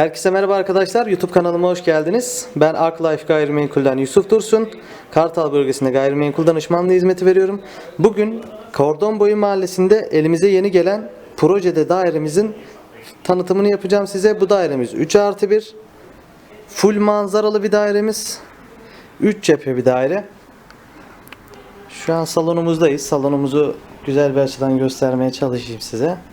Herkese merhaba arkadaşlar. YouTube kanalıma hoş geldiniz. Ben Aklife Gayrimenkul'den Yusuf Dursun. Kartal bölgesinde gayrimenkul danışmanlığı hizmeti veriyorum. Bugün Kordonboyu Mahallesi'nde elimize yeni gelen projede dairemizin tanıtımını yapacağım size. Bu dairemiz 3 artı 1. Full manzaralı bir dairemiz. 3 cephe bir daire. Şu an salonumuzdayız. Salonumuzu güzel bir açıdan göstermeye çalışayım size.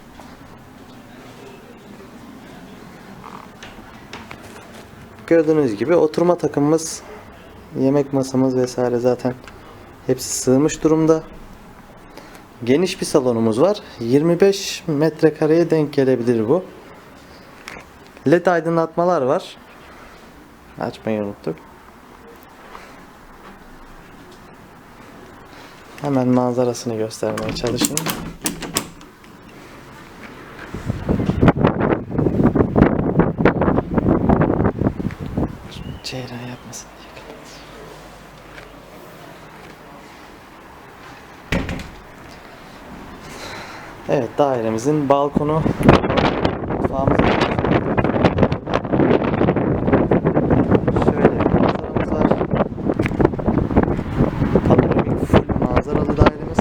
Gördüğünüz gibi oturma takımımız, yemek masamız vesaire zaten hepsi sığmış durumda. Geniş bir salonumuz var. 25 metrekareye denk gelebilir bu. LED aydınlatmalar var. Açmayı unuttuk. Hemen manzarasını göstermeye çalışayım. Ceyran yapmasın diye. Evet dairemizin balkonu mutfağımız Şöyle bir manzaramız var. Panoramik full manzaralı dairemiz.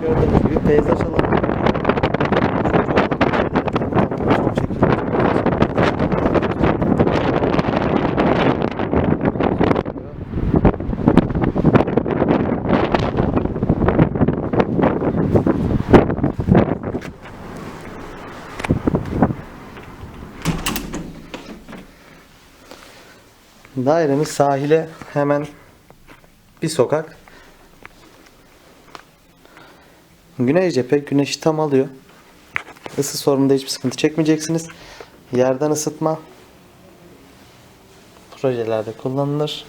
Gördüğünüz gibi peyzaj alanı. Çok çekildi. Dairemiz sahile hemen bir sokak. Güney cephe güneşi tam alıyor. Isı sorununda hiçbir sıkıntı çekmeyeceksiniz. Yerden ısıtma projelerde kullanılır.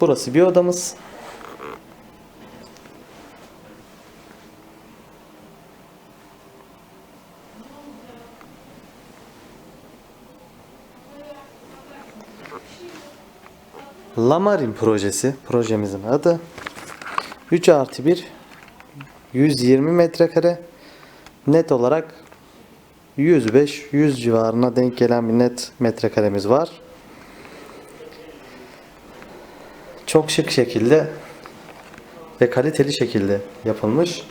Burası bir odamız. Lamarin projesi projemizin adı 3 artı 1 120 metrekare net olarak 105-100 civarına denk gelen bir net metrekaremiz var. Çok şık şekilde ve kaliteli şekilde yapılmış.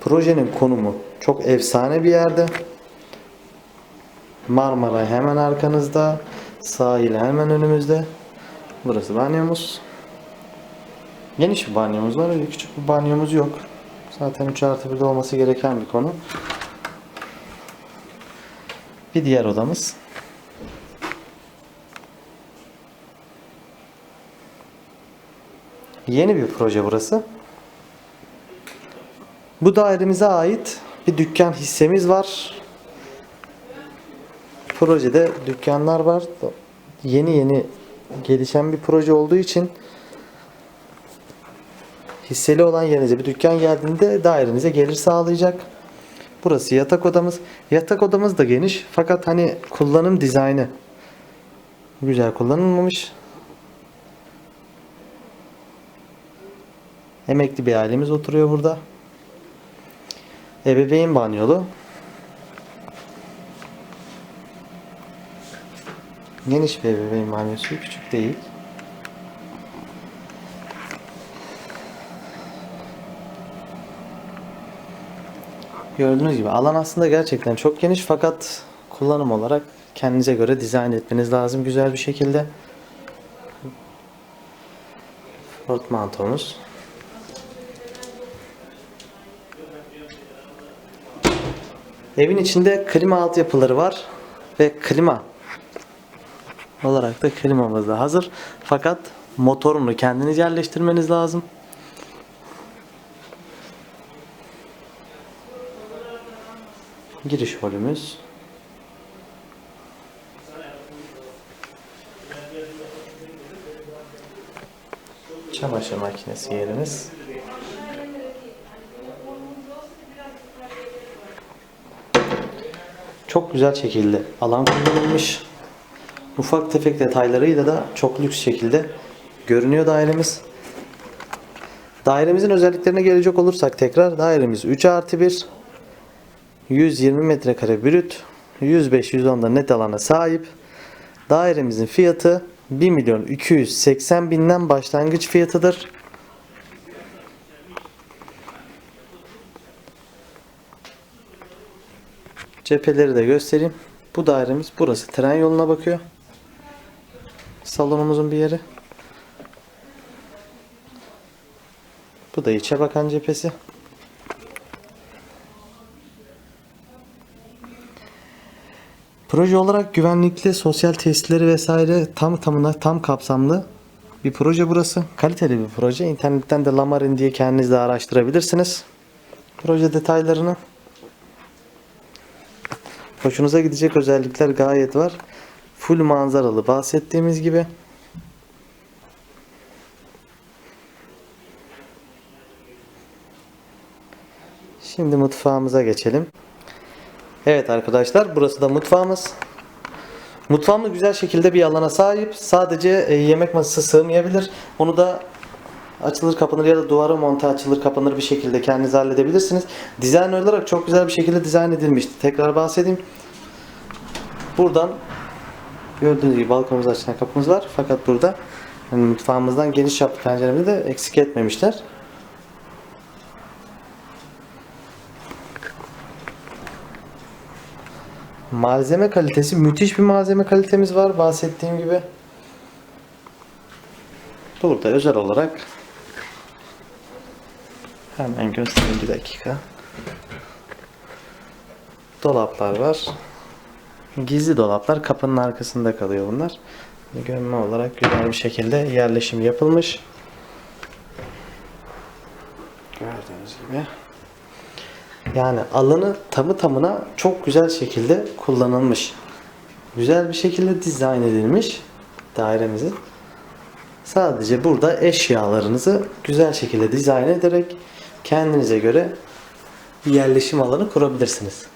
Projenin konumu çok efsane bir yerde. Marmara hemen arkanızda, sahil hemen önümüzde. Burası banyomuz. Geniş bir banyomuz var. Öyle küçük bir banyomuz yok. Zaten 3 artı 1'de olması gereken bir konu. Bir diğer odamız. Yeni bir proje burası. Bu dairemize ait bir dükkan hissemiz var. Projede dükkanlar var. Yeni yeni gelişen bir proje olduğu için hisseli olan yerinize bir dükkan geldiğinde dairenize gelir sağlayacak. Burası yatak odamız. Yatak odamız da geniş fakat hani kullanım dizaynı güzel kullanılmamış. Emekli bir ailemiz oturuyor burada. Ebeveyn banyolu. Geniş bir ebeveyn banyosu, küçük değil. Gördüğünüz gibi alan aslında gerçekten çok geniş fakat kullanım olarak kendinize göre dizayn etmeniz lazım güzel bir şekilde. Portmantomuz. Evin içinde klima altyapıları var ve klima olarak da klimamız da hazır. Fakat motorunu kendiniz yerleştirmeniz lazım. Giriş holümüz. Çamaşır makinesi yerimiz. Çok güzel şekilde alan kullanılmış. Ufak tefek detaylarıyla da çok lüks şekilde görünüyor dairemiz. Dairemizin özelliklerine gelecek olursak tekrar dairemiz 3 artı 1 120 metrekare brüt 105-110'da net alana sahip. Dairemizin fiyatı 1 milyon 280 binden başlangıç fiyatıdır. Cepheleri de göstereyim. Bu dairemiz burası tren yoluna bakıyor. Salonumuzun bir yeri. Bu da içe bakan cephesi. Proje olarak güvenlikli, sosyal tesisleri vesaire tam tamına tam kapsamlı bir proje burası. Kaliteli bir proje. İnternetten de Lamarin diye kendiniz de araştırabilirsiniz. Proje detaylarını. Hoşunuza gidecek özellikler gayet var. Full manzaralı bahsettiğimiz gibi. Şimdi mutfağımıza geçelim. Evet arkadaşlar burası da mutfağımız. Mutfağımız güzel şekilde bir alana sahip. Sadece e, yemek masası sığmayabilir. Onu da açılır kapanır ya da duvara monte açılır kapanır bir şekilde kendiniz halledebilirsiniz. Dizayn olarak çok güzel bir şekilde dizayn edilmişti. Tekrar bahsedeyim. Buradan gördüğünüz gibi balkonumuzu açan kapımız var. Fakat burada yani mutfağımızdan geniş yaptı penceremizi de eksik etmemişler. Malzeme kalitesi müthiş bir malzeme kalitemiz var bahsettiğim gibi. Burada özel olarak hemen göstereyim bir dakika. Dolaplar var. Gizli dolaplar kapının arkasında kalıyor bunlar. Gömme olarak güzel bir şekilde yerleşim yapılmış. Gördüğünüz gibi. Yani alanı tamı tamına çok güzel şekilde kullanılmış. Güzel bir şekilde dizayn edilmiş dairemizi. Sadece burada eşyalarınızı güzel şekilde dizayn ederek kendinize göre yerleşim alanı kurabilirsiniz.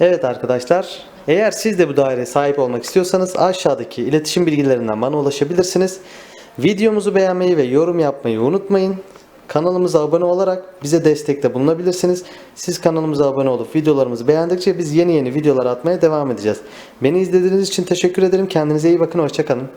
Evet arkadaşlar, eğer siz de bu daireye sahip olmak istiyorsanız aşağıdaki iletişim bilgilerinden bana ulaşabilirsiniz. Videomuzu beğenmeyi ve yorum yapmayı unutmayın. Kanalımıza abone olarak bize destekte bulunabilirsiniz. Siz kanalımıza abone olup videolarımızı beğendikçe biz yeni yeni videolar atmaya devam edeceğiz. Beni izlediğiniz için teşekkür ederim. Kendinize iyi bakın. Hoşçakalın.